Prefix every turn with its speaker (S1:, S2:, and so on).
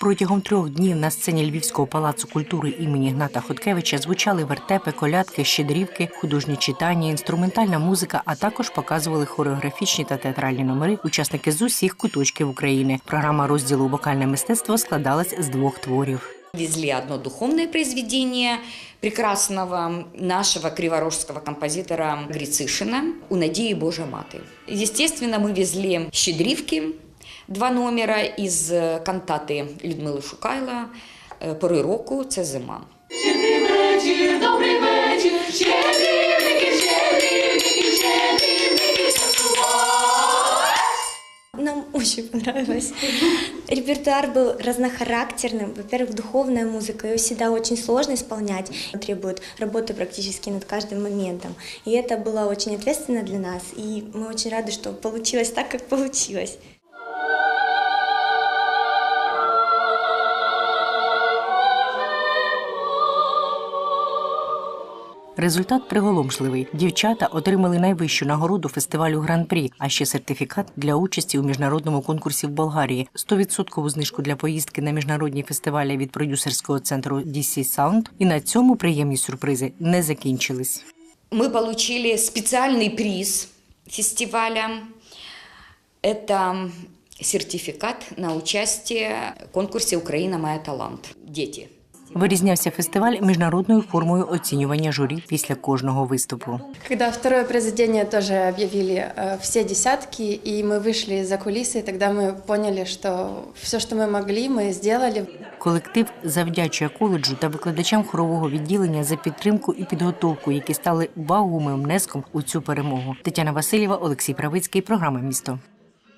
S1: Протягом трьох днів на сцені Львівського палацу культури імені Гната Хоткевича звучали вертепи, колядки, щедрівки, художні читання, інструментальна музика, а також показували хореографічні та театральні номери учасники з усіх куточків України. Програма розділу вокальне мистецтво складалась з двох творів.
S2: Везли одно духовное произведение прекрасного нашего криворожского композитора Грицишина «У надії Божа мати». Естественно, мы везли «Щедрівки», два номера из э, кантати Людмили Шукайла э, «Пори року» – це зима.
S3: Щедрий вечір, добрий вечір, щедрівники, щедрівники, щедрівники, святкувати.
S4: Нам очень понравилось. Репертуар был разнохарактерным. Во-первых, духовная музыка, ее всегда очень сложно исполнять. Требует работы практически над каждым моментом. И это было очень ответственно для нас. И мы очень рады, что получилось так, как получилось.
S1: Результат приголомшливий. Дівчата отримали найвищу нагороду фестивалю Гран-прі, а ще сертифікат для участі у міжнародному конкурсі в Болгарії, 100% знижку для поїздки на міжнародні фестивалі від продюсерського центру DC Sound. І на цьому приємні сюрпризи не закінчились.
S2: Мы получили специальный приз фестиваля. Это сертификат на участие в конкурсе «Украина. Моя талант». Дети.
S1: Вирізнявся фестиваль міжнародною формою оцінювання журі після кожного виступу.
S5: Когда второе произведение тоже объявили э, все десятки, и мы вышли за кулисы, тогда мы поняли, что все, что мы могли, мы сделали.
S1: Колектив завдячує коледжу та викладачам хорового відділення за підтримку і підготовку, які стали вагомим внеском у цю перемогу. Тетяна Васильєва, Олексій Правицький, програма Місто.